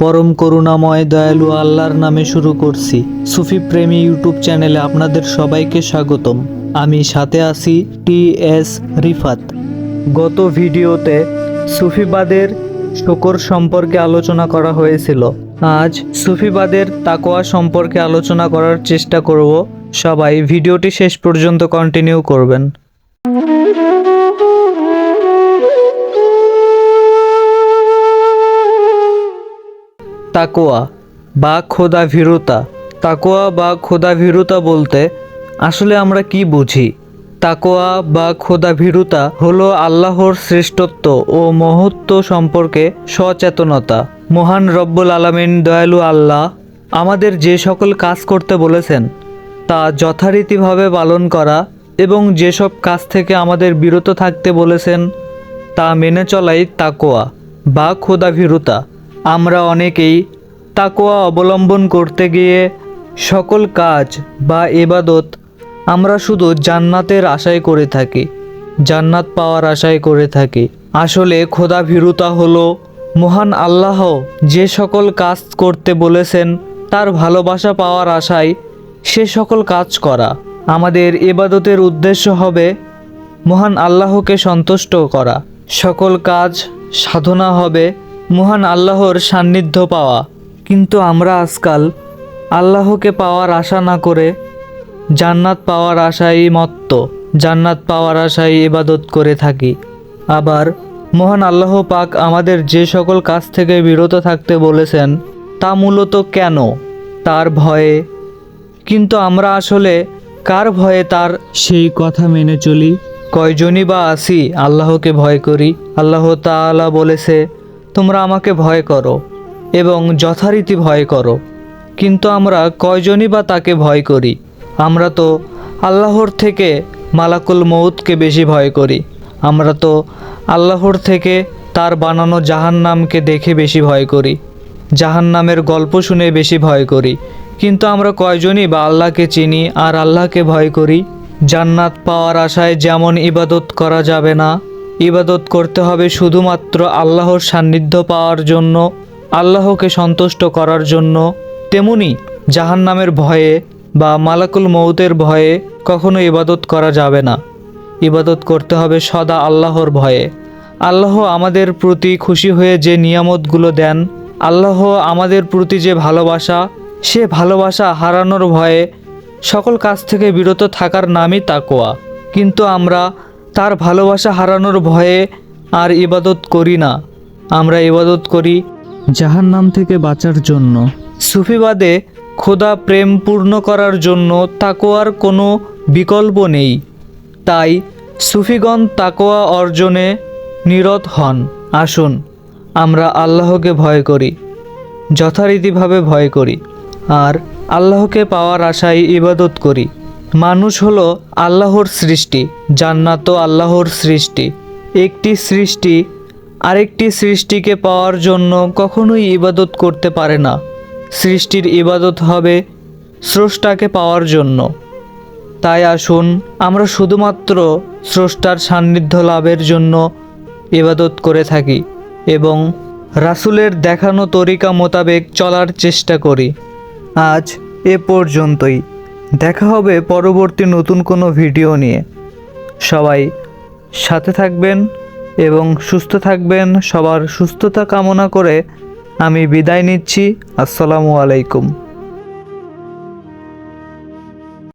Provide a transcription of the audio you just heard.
পরম করুণাময় দয়ালু আল্লাহর নামে শুরু করছি। সুফি প্রেমী ইউটিউব চ্যানেলে আপনাদের সবাইকে স্বাগতম। আমি সাথে আছি টি এস রিফাত। গত ভিডিওতে সুফিবাদের শকর সম্পর্কে আলোচনা করা হয়েছিল। আজ সুফিবাদের তাকোয়া সম্পর্কে আলোচনা করার চেষ্টা করব। সবাই ভিডিওটি শেষ পর্যন্ত কন্টিনিউ করবেন। তাকোয়া বা খোদা ভীরুতা তাকোয়া বা খোদা ভীরুতা বলতে, আসলে আমরা কি বুঝি? তাকোয়া বা খোদা ভীরুতা হলো আল্লাহর শ্রেষ্ঠত্ব ও মহত্ব সম্পর্কে সচেতনতা। মহান রব্বুল আলামিন দয়ালু আল্লাহ আমাদের যে সকল কাজ করতে বলেছেন, তা যথারীতিভাবে পালন করা এবং যেসব কাজ থেকে আমাদের বিরত থাকতে বলেছেন, তা মেনে চলাই তাকোয়া বা খোদা ভীরুতা আমরা অনেকেই তাকোয়া অবলম্বন করতে গিয়ে সকল কাজ বা এবাদত আমরা শুধু জান্নাতের আশায় করে থাকি, জান্নাত পাওয়ার আশায় করে থাকি। আসলে খোদা ভীরুতা হলো মহান আল্লাহ যে সকল কাজ করতে বলেছেন, তার ভালোবাসা পাওয়ার আশায় সে সকল কাজ করা। আমাদের এবাদতের উদ্দেশ্য হবে মহান আল্লাহকে সন্তুষ্ট করা। সকল কাজ সাধনা হবে মহান আল্লাহর সান্নিধ্য পাওয়া। কিন্তু আমরা আজকাল আল্লাহকে পাওয়ার আশা না করে জান্নাত পাওয়ার আশায় মত্ত, জান্নাত পাওয়ার আশায় ইবাদত করে থাকি। আবার মহান আল্লাহ পাক আমাদের যে সকল কাজ থেকে বিরত থাকতে বলেছেন, তা মূলত কেন? তার ভয়ে। কিন্তু আমরা আসলে কার ভয়ে তার সেই কথা মেনে চলি? কয়জনই বা আসি আল্লাহকে ভয় করি? আল্লাহ তাআলা বলেছে তোমরা আমাকে ভয় করো এবং যথারীতি ভয় করো। কিন্তু আমরা কয়জনই বা তাকে ভয় করি? আমরা তো আল্লাহর থেকে মালাকুল মৌতকে বেশি ভয় করি। আমরা তো আল্লাহর থেকে তার বানানো জাহান্নামকে দেখে বেশি ভয় করি। জাহান্নামের গল্প শুনে বেশি ভয় করি। কিন্তু আমরা কয়জনই বা আল্লাহকে চিনি আর আল্লাহকে ভয় করি? জান্নাত পাওয়ার আশায় যেমন ইবাদত করা যাবে না ইবাদত করতে হবে শুধুমাত্র আল্লাহর সান্নিধ্য পাওয়ার জন্য, আল্লাহকে সন্তুষ্ট করার জন্য। তেমনি জাহান্নামের ভয়ে বা মালাকুল মৌতের ভয়ে কখনো ইবাদত করা যাবে না। ইবাদত করতে হবে সদা আল্লাহর ভয়ে। আল্লাহ আমাদের প্রতি খুশি হয়ে যে নিয়ামতগুলো দেন, আল্লাহ আমাদের প্রতি যে ভালোবাসা, সে ভালোবাসা হারানোর ভয়ে সকল কাজ থেকে বিরত থাকার নামই তাকোয়া কিন্তু আমরা তার ভালোবাসা হারানোর ভয়ে আর ইবাদত করি না। আমরা ইবাদত করি জাহান্নাম থেকে বাঁচার জন্য। সুফিবাদে খোদা প্রেম পূর্ণ করার জন্য তাকোয়ার কোনো বিকল্প নেই। তাই সুফিগণ তাকোয়া অর্জনে নিরত হন। আসুন, আমরা আল্লাহকে ভয় করি, যথারীতিভাবে ভয় করি, আর আল্লাহকে পাওয়ার আশায় ইবাদত করি। মানুষ হলো আল্লাহর সৃষ্টি। জান্নাতও আল্লাহর সৃষ্টি। একটি সৃষ্টি আরেকটি সৃষ্টিকে পাওয়ার জন্য কখনোই ইবাদত করতে পারে না। সৃষ্টির ইবাদত হবে স্রষ্টাকে পাওয়ার জন্য। তাই আসুন, আমরা শুধুমাত্র স্রষ্টার সান্নিধ্য লাভের জন্য ইবাদত করে থাকি এবং রাসুলের দেখানো তরিকা মোতাবেক চলার চেষ্টা করি। আজ এ পর্যন্তই। দেখা হবে পরবর্তী নতুন কোনো ভিডিও নিয়ে। সবাই সাথে থাকবেন এবং সুস্থ থাকবেন। সবার সুস্থতা কামনা করে আমি বিদায় নিচ্ছি। আসসালামু আলাইকুম।